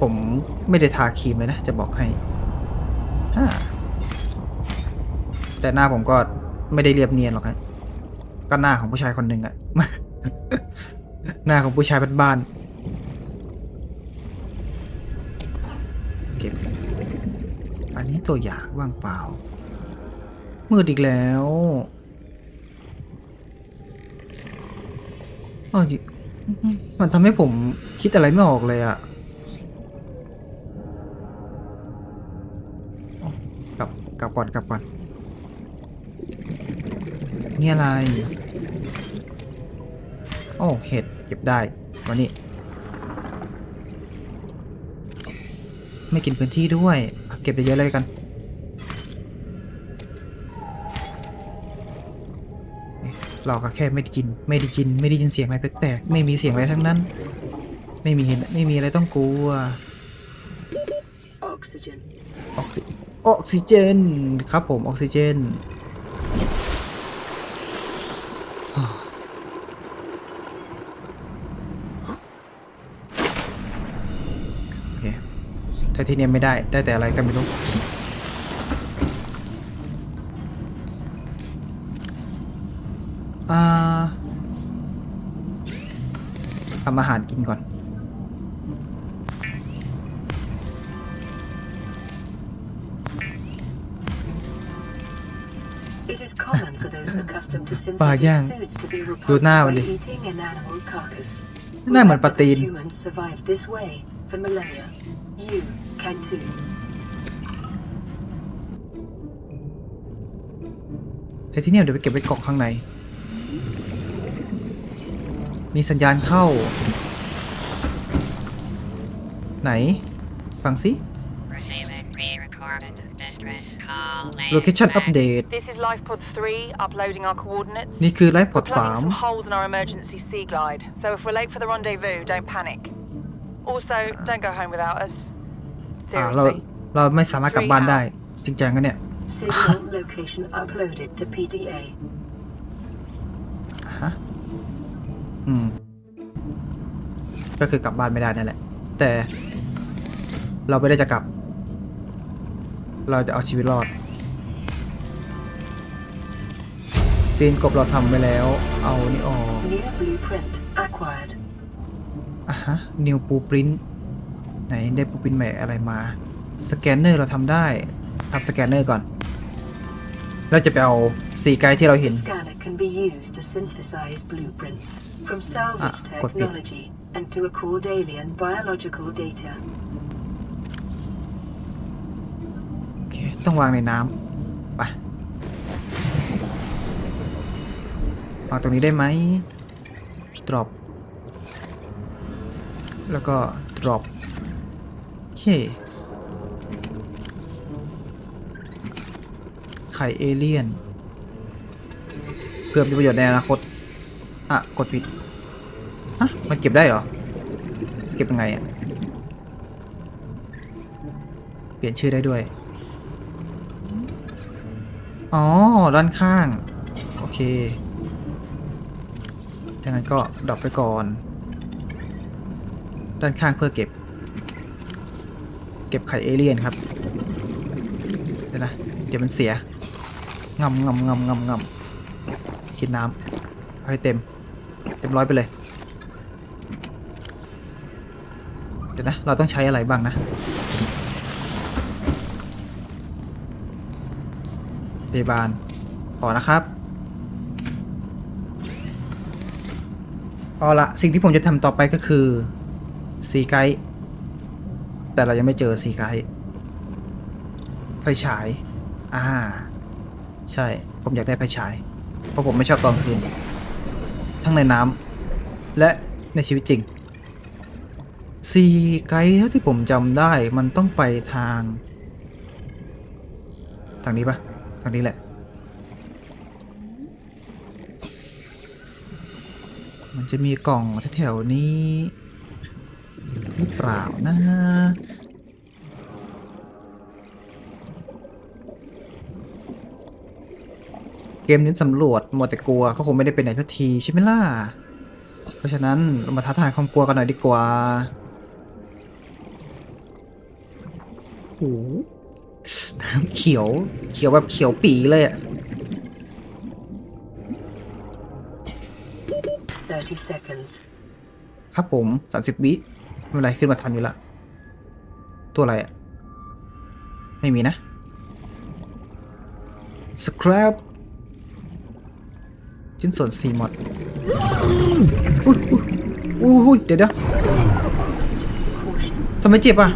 ผมไม่ได้ทาครีมเลยนะ จะบอกให้ แต่หน้าผมก็ไม่ได้เรียบเนียนหรอกฮะก็หน้าของผู้ชายคนหนึ่งอะหน้าของผู้ชายบ้านๆเก็บอันนี้ตัวอย่างว่างเปล่า มืดอีกแล้วอ๋อมันทำให้ผมคิดอะไรไม่ออกเลยอะ กลับกลับก่อนกลับก่อนนี่อะไร โอ้เห็ดเก็บได้วันนี้ ไม่กินพื้นที่ด้วย เก็บเยอะๆเลยกันเราก็แค่ไม่ได้กิน ไม่ได้กิน ไม่ได้ยินเสียงอะไรแปลกๆ ไม่มีเสียงอะไรทั้งนั้น ไม่มีเห็น ไม่มีอะไรต้องกลัว Oxygen. ออกซิ ออกซิเจนครับผมออกซิเจนอ่าโอเคไทเทเนียมไม่ได้ได้แต่อะไรกันไม่รู้อ่าทำอาหารกินก่อน ปลาย่าง synthetic foods to be ดูหน้า repulsed มัน by ดิ eating an animal carcass. หน้าเหมือนปลาตีน Remember that Humans survived this way for millennia. You can too. ไทเทเนียมเดี๋ยวไปเก็บไว้กล่องข้างใน มีสัญญาณเข้า ไหน ฟังสิ location Back. update This is Lifepod 3, uploading our coordinates. นี่คือไลฟ์พอ We're ด plugging some holes in our emergency sea glide, so if we're late for the rendezvous, don't panic. Also, don't go home without us. 3อ่าเรา Seriously. เราไม่สามารถกลับบ้านได้จริงจังกันเนี่ย Signal location uploaded to PDA. ฮะอืม ก็คือกลับบ้านไม่ได้นั่นแหละ แต่เราไม่ได้จะกลับ เราจะเอาชีวิตรอดจีนกบเราทำไปแล้ว เอานี่ออก New blueprint acquired. อะฮะนิวปูปรินไหนได้ปูปรินใหม่อะไรมา สแกนเนอร์เราทำได้ทำสแกนเนอร์ก่อน แล้วจะไปเอาสีไกด์ที่เรา The เห็น scanner can be used to synthesize blueprints from salvage Ah, got it. technology and to record alien biological data. โอเค ต้องวางในน้ำไปวางตรงนี้ได้ไหม drop แล้วก็ drop โอเคไข่เอเลี่ยนเพื่อมีประโยชน์ในอนาคต อะ กดผิด ฮะ มันเก็บได้เหรอ เก็บยังไงอะ เปลี่ยนชื่อได้ด้วย อ๋อ ด้านข้าง โอเคดังนั้นก็ดรอปไปก่อน ด้านข้างเพื่อเก็บ เก็บไข่เอเลี่ยนครับ เดี๋ยวนะ เดี๋ยวมันเสียงำงำงำงำงำกินน้ำให้เต็ม เต็มร้อยไปเลย เดี๋ยวนะ เราต้องใช้อะไรบ้างนะ พยาบาลขอนะครับเอาละสิ่งที่ผมจะทำต่อไปก็คือซีไกด์แต่เรายังไม่เจอซีไกด์ไฟฉาย อ่า ใช่ ผมอยากได้ไฟฉาย เพราะผมไม่ชอบตอนกลางคืน ทั้งในน้ำและในชีวิตจริง ซีไกด์เท่าที่ผมจำได้มันต้องไปทาง ทางนี้ปะ ทางนี้แหละ มันจะมีกล่องแถวๆนี้หรือเปล่านะเกมนี้สำรวจหมดแต่กลัวก็คงไม่ได้ไปไหนทักทีใช่ไหมล่ะ เพราะฉะนั้นเรามาท้าทายความกลัวกันหน่อยดีกว่าโหน้ เขียว เขียวแบบเขียวปีเลยอะ30 seconds. ครับผมสามสิบวิไม่เป็นไรขึ้นมาทันอยู่ละ ตัวอะไรอะไม่มีนะ scrap ชิ้นส่วนสี่หมดอุ้ยอุ้ยอุ้ยเดี๋ยวเดี๋ยว Oxygen. Caution. ทำไมเจ็บอะ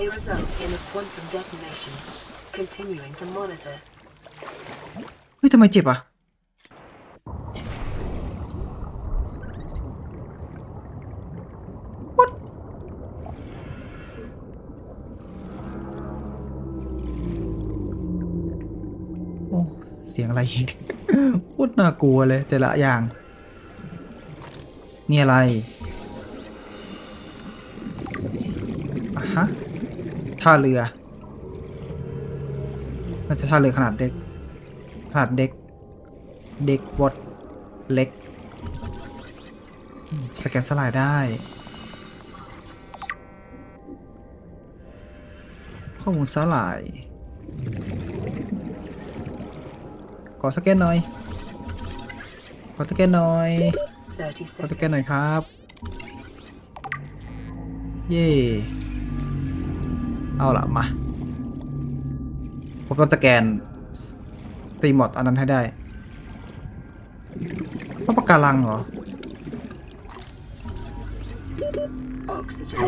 may result in a quantum detonation. Continuing to monitor. เฮ้ยทำไมเจ็บอะ What? โอ้เสียงอะไรอีก พูดน่ากลัวเลยแต่ละอย่าง นี่อะไรอะฮะ ท่าเรือ น่าจะท่าเรือขนาดเด็ก ขนาดเด็ก เด็กวอดเล็กอืมสแกนสลายได้ ข้อมูลสลายขอสแกนหน่อย ขอสแกนหน่อย30ขอสแกน seconds. หน่อยครับ เย่ เอาละมาผมต้องสแกนตีหมดอันนั้นให้ได้เพราะปากการังเหรอ Oxygen.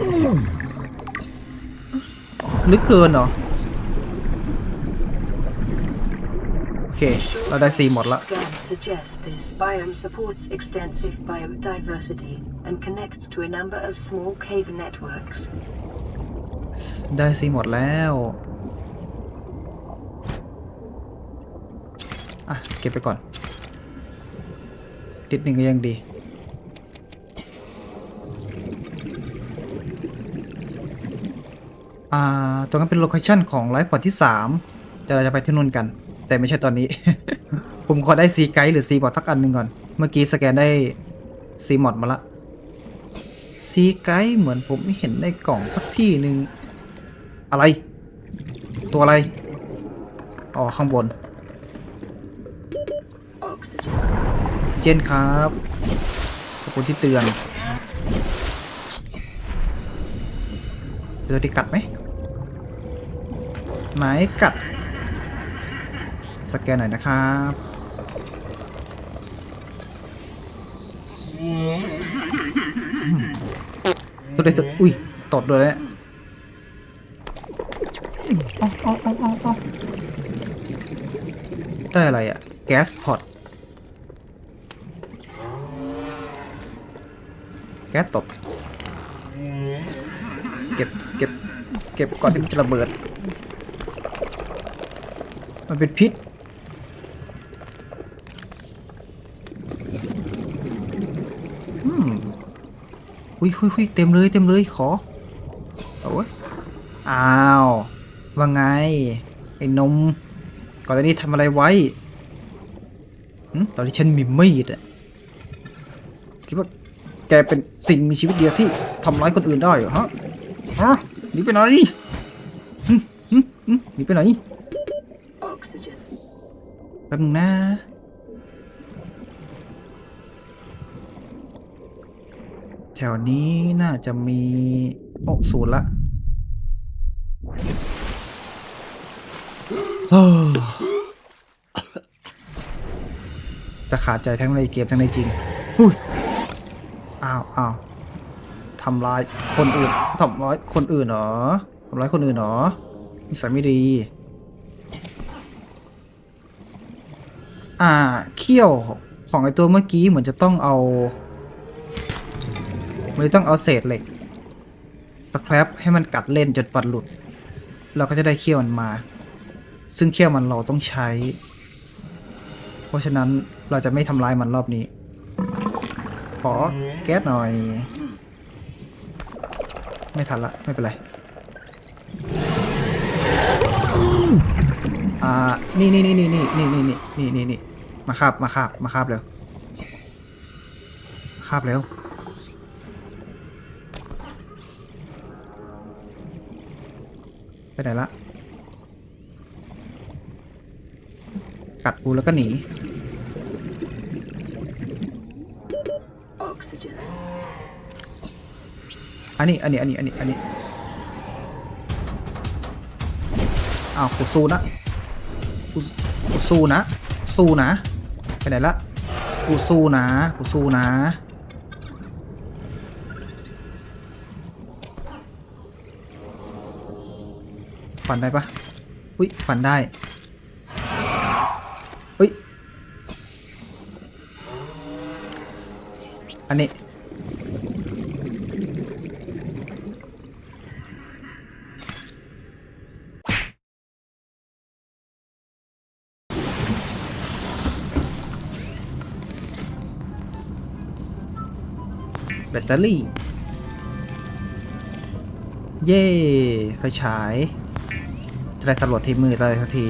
ลึกเกินเหรอ โอเค เราได้ซีหมดละ Scans suggest this biome supports extensive biodiversity and connects to a number of small cave networks. ได้ซีหมดแล้ว อะ เก็บไปก่อนติดหนึ่งก็ยังดีอ่าตรงนั้นเป็นโลเคชั่นของไลฟ์พอร์ตที่3แต่เราจะไปที่นู่นกัน แต่ไม่ใช่ตอนนี้ ผมขอได้ซีไกด์หรือซีบอร์ดทักอันหนึ่งก่อน เมื่อกี้สแกนได้ซีมอดมาละซีไกด์เหมือนผมไม่เห็นในกล่องสักที่หนึ่ง อะไร ตัวอะไร อ๋อ ข้างบน ออกซิเจนครับขอบคุณที่เตือนเจอที่กัดไหมไหนกัด สแกนหน่อยนะครับตัวเด็กตัวอุ้ยตดด้วยแล้ว อ๋ออ๋ออ๋อได้อะไรอะแก๊สพอตแก๊สตกเก็บ เก็บ เก็บก่อนที่มันจะระเบิด มันเป็นพิษ อืมหุยหุยหุยเต็มเลย เต็มเลย ขอ เอาเว้ยอ้าว ว่าไง ไอ้นม ก่อนหน้านี้ทำอะไรไว้หึตอนที่ฉันมีมีดอะคิดว่าแกเป็นสิ่งมีชีวิตเดียวที่ทำร้ายคนอื่นได้เหรอฮะฮะหนีไปไหนหึหึหึหนีไปไหน Oxygen. แป๊บนึงนะแถวนี้น่าจะมี โอ้ ศูนย์ละ จะขาดใจทั้งในเกมทั้งในจริงหุ้ยอ้าวอ้าวทำร้ายคนอื่นทำร้ายคนอื่นเหรอทำร้ายคนอื่นเหรอนิสัยไม่ดี อ่าเขี้ยวของไอตัวเมื่อกี้เหมือนจะต้องเอาเหมันจะต้องเอาเศษเหล็กสแครปให้มันกัดเล่นจนฟันหลุด เราก็จะได้เขี้ยวมันมา ซึ่งเขี้ยวมันเราต้องใช้ เพราะฉะนั้นเราจะไม่ทำลายมันรอบนี้ ขอแก๊สหน่อย ไม่ทันละ ไม่เป็นไร อ่า นี่นี่นี่นี่นี่นี่นี่นี่นี่นี่มาคาบมาคาบมาคาบเร็วคาบเร็วไปไหนละ กัดกูแล้วก็หนี Oxygen. อันนี้ อันนี้ อันนี้ อันนี้ อันนี้ อ้าวกูสู้นะกูกูสู้นะ สู้นะ ไปไหนละกูสู้นะ กูสู้นะฟันได้ปะอุ้ยฟันได้ อุ้ย อันนี้ แบตเตอรี่ เย่ไฟฉายจะได้สำรวจที่มืดเลยสักที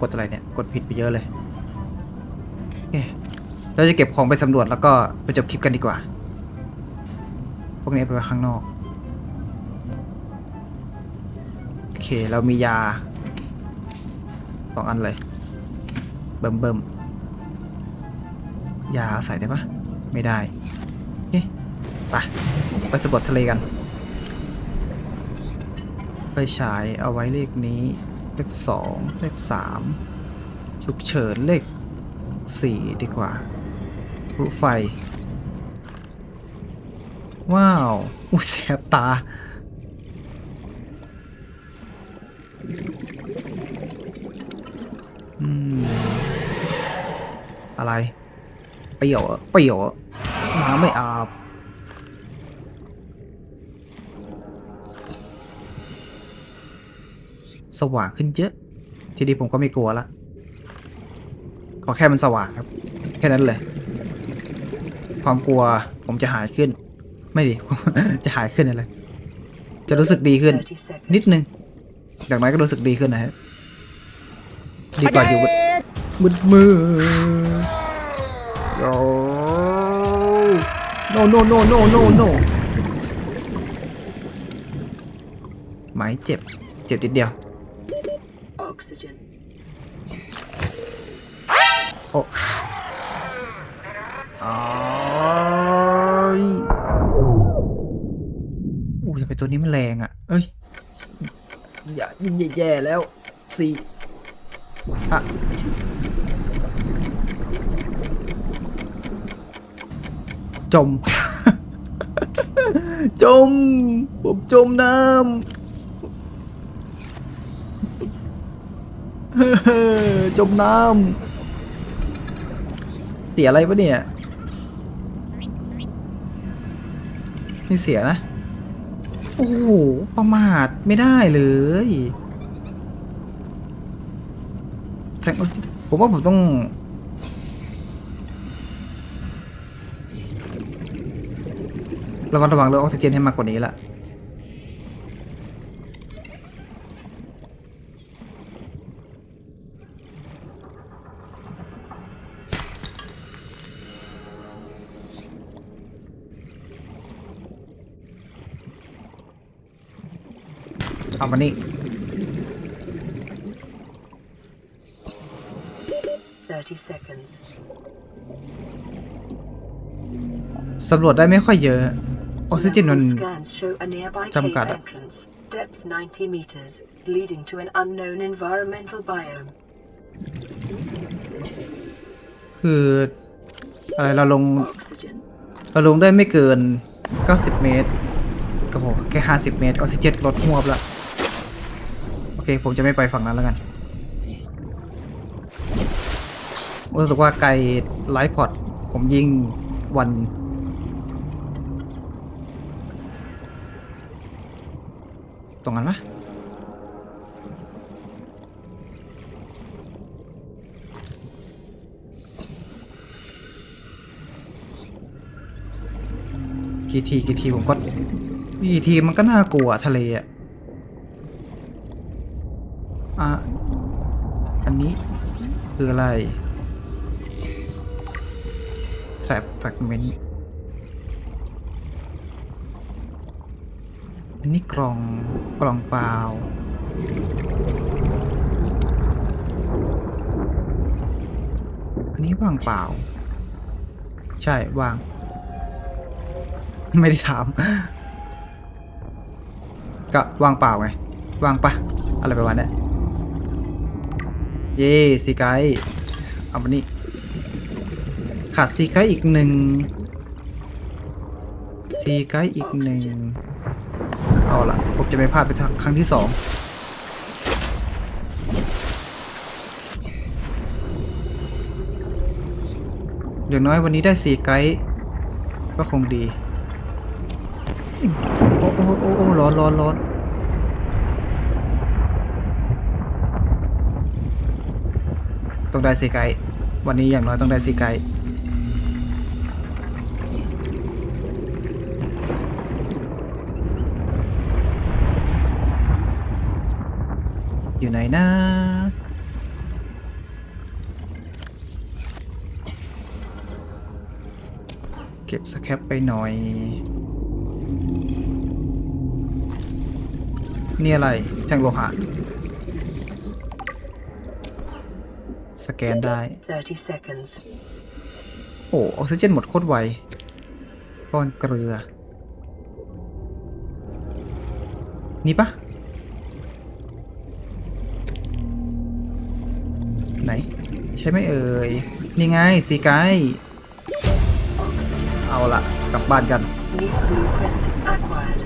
กดอะไรเนี่ย กดผิดไปเยอะเลยเคเราจะเก็บของไปสำรวจแล้วก็ไปจบคลิปกันดีกว่า พวกนี้ไปไว้ข้างนอก โอเค เรามียาสองอันเลย เบิ่มเบิ่มยาใส่ได้ปะไม่ได้เอ๊ะไปไปสำรวจทะเลกันไฟฉายเอาไว้เลขนี้ เลขสองเลขสามฉุกเฉินเลขสี่ดีกว่าพลุไฟ ว้าวอู้แสบตา อืม อะไร เปรี้ยวเหรอเปรี้ยวเหรอน้ำไม่อาบ สว่างขึ้นเยอะ ทีนี้ผมก็ไม่กลัวละขอแค่มันสว่างครับ แค่นั้นเลย ความกลัวผมจะหายขึ้น ไม่ดิ จะหายขึ้นอะไร จะรู้สึกดีขึ้น นิดนึงอย่างน้อยก็รู้สึกดีขึ้นนะฮะดีกว่าอยู่มืดมืดโอ้ no no no no no no หมายเจ็บ เจ็บนิดเดียว โอ้ยอู้ทำไมตัวนี้มันแรงอะ เอ้ย อย่ายิ่งแย่แล้วสี่อะจม จม ผมจมน้ำจมน้ำ เสียอะไรปะเนี่ยไม่เสียนะ โอ้โห ประมาทไม่ได้เลยผมว่าผมต้องระมัดระวังเรื่องออกซิเจนให้มากกว่านี้ละ มานี่30 seconds. สำรวจได้ไม่ค่อยเยอะออกซิเจนมัน Lateral scans show a nearby cave จำกัดอะ entrance. Depth 90 meters, leading to an unknown environmental biome. คืออะไรเราลง Oxygen. เราลงได้ไม่เกิน 90 เมตร ก็โหแค่ 50 เมตร ออกซิเจนลดหวบละโอเค ผมจะไม่ไปฝั่งนั้นแล้วกันรู้สึกว่าไกลไลฟ์พอร์ตผมยิงวันตรงนั้นปะกี่ทีกี่ทีผมก็กี่ทีมันก็น่ากลัวทะเลอะ อะอันนี้คืออะไร trap fragment อันนี้กล่องกล่องเปล่า อันนี้ว่างเปล่า ใช่ว่าง ไม่ได้ถาม ก็ว่างเปล่าไง ว่างปะอะไรประมาณเนี้ย เย่ซีไกด์เอามานี่ขาดซีไกด์อีกหนึ่งซีไกด์อีกหนึ่งเอาละผมจะไม่พลาดไปครั้งที่สองอย่างน้อยวันนี้ได้ซีไกด์ก็คงดีโอ้โอ้โอ้โอ้ร้อนร้อนร้อน ต้องได้ซีไกด์วันนี้อย่างน้อยต้องได้ซีไกด์อยู่ไหนนะเก็บสแคปไปหน่อย นี่อะไรแท่งโลหะ สแกนได้30 seconds. โอ้ออกซิเจนหมดโคตรไวก้อนเกลือ นี่ปะไหน ใช่ไหมเอ่ย นี่ไงสีไกด์เอาละกลับบ้านกัน New blueprint acquired.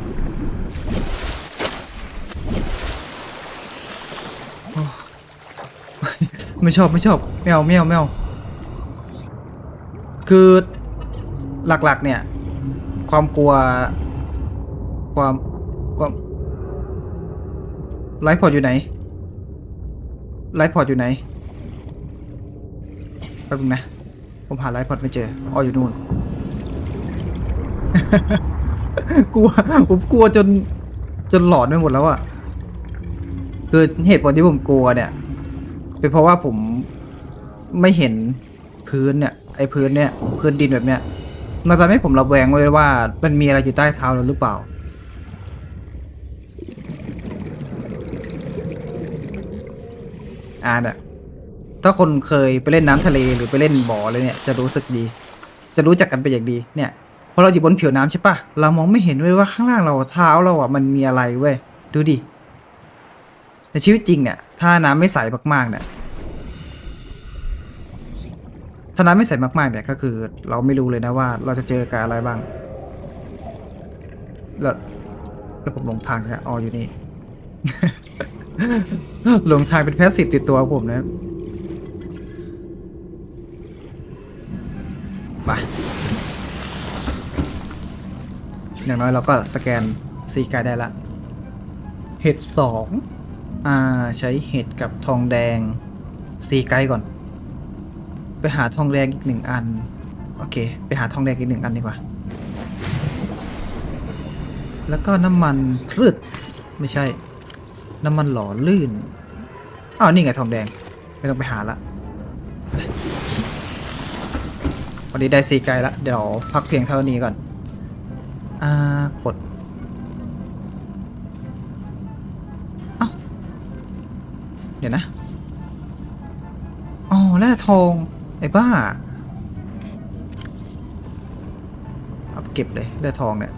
ไม่ชอบไม่ชอบไม่เอาไม่เอาไม่เอาคือหลักๆ เนี่ย ความกลัว ความความไลฟ์พอร์ตอยู่ไหนไลฟ์พอร์ตอยู่ไหนแป๊บนึงนะ ผมหาไลฟ์พอร์ตไม่เจออ๋ออยู่นู่นกลัวผมกลัวจนจนหลอนไปหมดแล้วอะคือเหตุผลที่ผมกลัวเนี่ย เป็นเพราะว่าผมไม่เห็นพื้นเนี่ยไอ้พื้นเนี่ยพื้นดินแบบเนี้ยมันทำให้ผมระแวงไว้ว่า มันมีอะไรอยู่ใต้เท้าเราหรือเปล่า อ่าเนี่ยถ้าคนเคยไปเล่นน้ำทะเลหรือไปเล่นบ่อเลยเนี่ยจะรู้สึกดี จะรู้จักกันเป็นอย่างดีเนี่ยพอเราอยู่บนผิวน้ำใช่ปะเรามองไม่เห็นเว้ยว่าข้างล่างเราเท้าเราอะมันมีอะไรเว้ยดูดิ ในชีวิตจริงเนี่ยถ้าน้ำไม่ใสมากๆเนี่ยถ้าน้ำไม่ใสมากๆเนี่ยก็คือ เราไม่รู้เลยนะว่า เราจะเจอกับอะไรบ้าง แล้วแล้วผมหลงทางแค่อ๋ออยู่นี่ หลงทางเป็นแพสซีฟติดตัวผมนะไปอย่างน้อยเราก็สแกนซีกายได้ละ เห็ดสอง อ่า ใช้เห็ดกับทองแดงซีไกก่อน ไปหาทองแดงอีกหนึ่งอัน โอเค ไปหาทองแดงอีกหนึ่งอันดีกว่า แล้วก็น้ำมันพืชไม่ใช่ น้ำมันหล่อลื่นอ้าวนี่ไงทองแดง ไม่ต้องไปหาละวันนี้ได้ซีไกด์ละเดี๋ยวพักเพียงเท่านี้ก่อน อ่ากด เอ้า เดี๋ยวนะ อ๋อแร่ ทอง ไอ้บ้าเอาเก็บเลยแร่ทองเนี่ย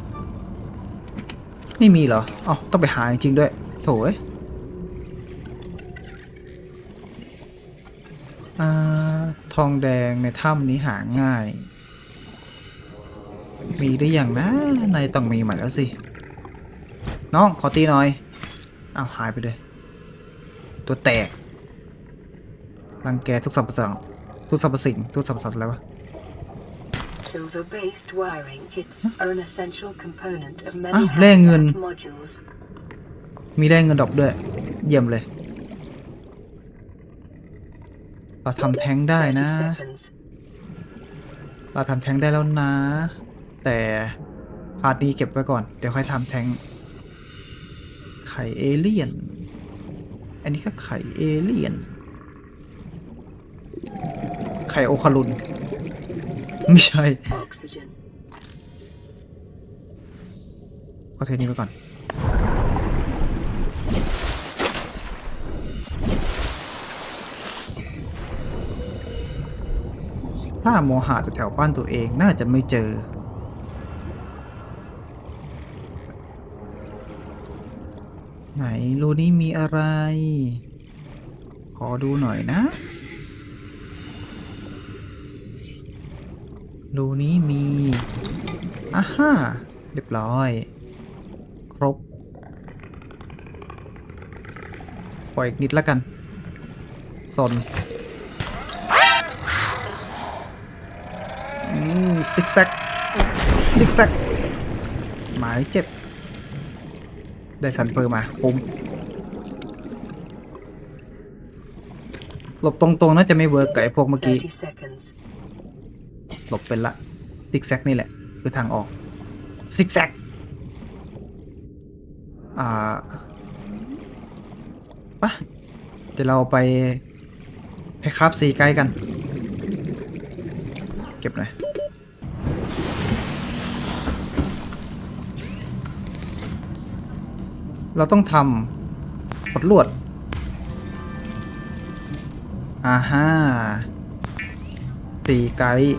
ไม่มีเหรออ๋อต้องไปหาจริงๆด้วย โถเอ้ยอทองแดงในถ้ำนี้หาง่าย มีได้อย่างนะนายต้องมีใหม่แล้วสิ น้องขอตีหน่อยอ้าวหายไปเลย ตัวแตก รังแกทุกสรรพสิ่งทุกสรรพสิ่งทุกสรรพสัตว์แล้ววะ Silver-based wiring kits are an essential component of many อ้าวแร่เงิน hazmat modules. มีได้เงินดอกด้วย เยี่ยมเลยเราทำแท้งได้นะ 30 seconds. เราทำแท้งได้แล้วนะ แต่พาร์ทนี้เก็บไว้ก่อน เดี๋ยวค่อยทำแท้ง ไข่เอเลี่ยน อันนี้ก็ไข่เอเลี่ยนไข่โอคารุนไม่ใช่ Oxygen. ก็เทนี้ไปก่อน ถ้าโมหะแถวๆบ้านตัวเองน่าจะไม่เจอไหนรูนี้มีอะไร ขอดูหน่อยนะ รูนี้มีอ่าฮ่าเรียบร้อย ครบปล่อยอีกนิดแล้วกันสนอืมซิกแซกซิกแซกหมายเจ็บ ได้ซันเฟอร์มาคุ้มหลบตรงๆน่าจะไม่เวิร์กกับไอ้พวกเมื่อกี้ หลบเป็นละซิกแซกนี่แหละ คือทางออกซิกแซกอ่าปะเดี๋ยวเราไปไปคาบซีไกด์กัน เก็บหน่อยเราต้องทำกดลวดอ่าฮ่าสีไกด์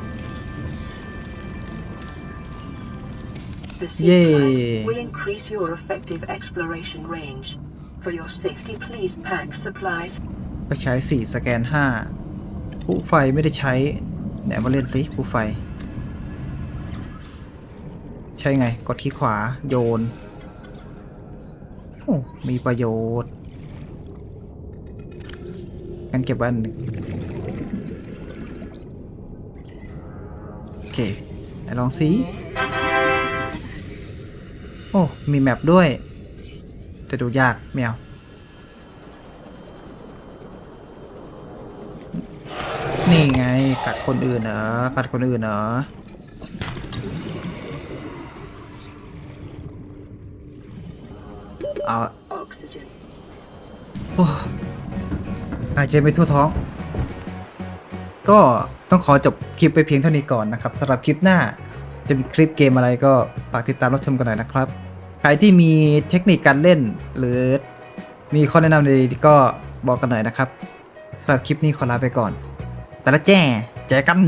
The sea Yay. glide will increase your effective exploration range. For your safety, please pack supplies ไปใช้ 4 สแกน 5 ผู้ไฟไม่ได้ใช้ ไหนมาเล่นสิผู้ไฟ ใช่ไง กดคลิกขวาโยน โอ้ มีประโยชน์งั้นเก็บไว้อันหนึ่งโอเคไหนลองสิ โอ้ มีแมปด้วยแต่ดูยากไม่เอานี่ไง กัดคนอื่นเหรอ กัดคนอื่นเหรอ เอา oxygen. โอ้หายใจไม่ทั่วท้อง ก็ต้องขอจบคลิปไปเพียงเท่านี้ก่อนนะครับสำหรับคลิปหน้า จะมีคลิปเกมอะไรก็ฝากติดตามรับชมกันหน่อยนะครับ ใครที่มีเทคนิคการเล่น หรือมีข้อแนะนำดีๆก็บอกกันหน่อยนะครับสำหรับคลิปนี้ขอลาไปก่อน แต่ละแจ้เจอกัน